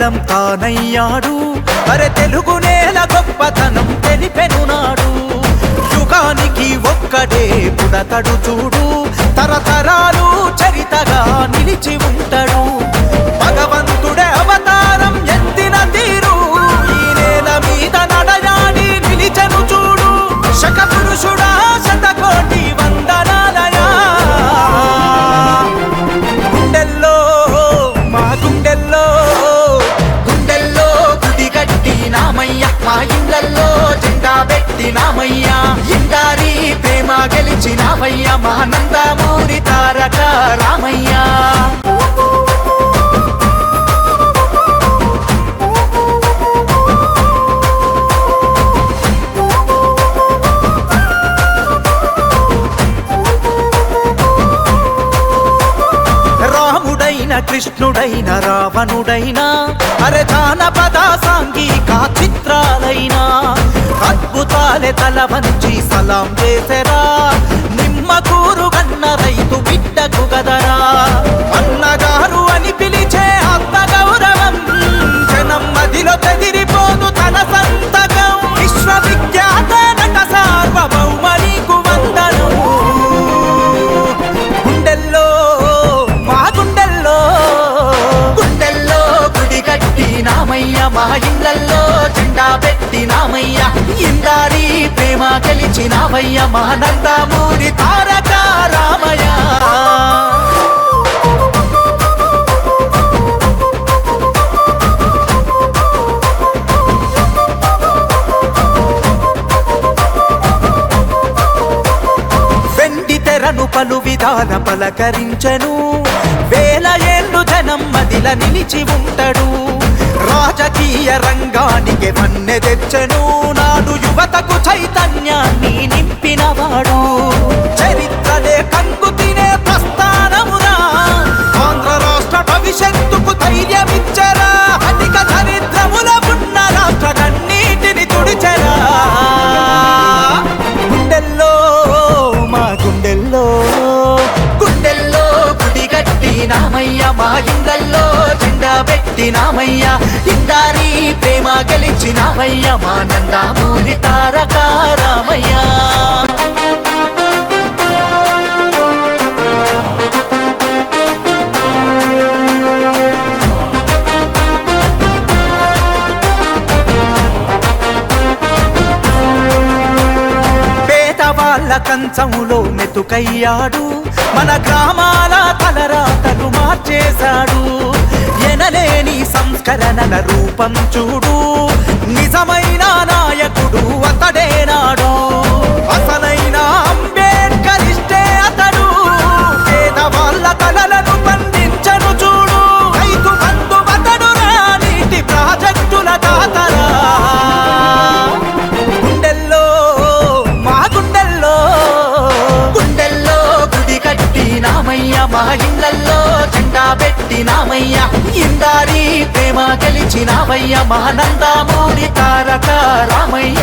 బలం తానయ్యాడు అరే తెలుగు నేల గొప్పతనం తెలిపెను నాడు యుగానికి ఒక్కడే పుడతడు చూడు. తరతరాలు చరితగా నిలిచి ఉంటాడు గెలిచినామయ్య మానందమూరి తారక రామయ్య. రాముడైన కృష్ణుడైన రావణుడైన అరే జానపద సాంఘిక చిత్రాలైనా అద్భుతాలే తల వంచి సలాం చేసరా. మా ఇళ్ళల్లో జెండా పెట్టినామయ్య ఇందారి ప్రేమ కలిచినామయ్య మా నందమూరి తారక రామయ్య. తెరను పలు విధాన పలకరించను. వేల ఏళ్ళు జనం మదిల నిలిచి ఉంటాడు. రాజకీయ రంగానికి వన్నె తెచ్చను నాడు యువతకు చైతన్యాన్ని నింపినవాడు. చరిత్రలే కంగు తినే ప్రస్థానమురా ఆంధ్ర రాష్ట్ర భవిష్యత్తుకు ధైర్యమిచ్చరా? అధిక దరిద్రముల ఉన్న రాష్ట్ర కన్నీటిని తుడిచెరా? గుండెల్లో మా గుండెల్లో. గుండెల్లో గుడి కట్టి నామయ్య మా ఇందల్లో జెండా పెట్టి ఇందారి ప్రేమ గెలిచినామయ్యా. మానందామూరి తారకారామయ్యా. కంచములో మెతుకయ్యాడు మన గ్రామాల తలరాతలు మార్చేశాడు. సంస్కరణన రూపం చూడు. ఇందారి ప్రేమ గెలిచినవయ్య మహానందామూరి తారక రామయ్య.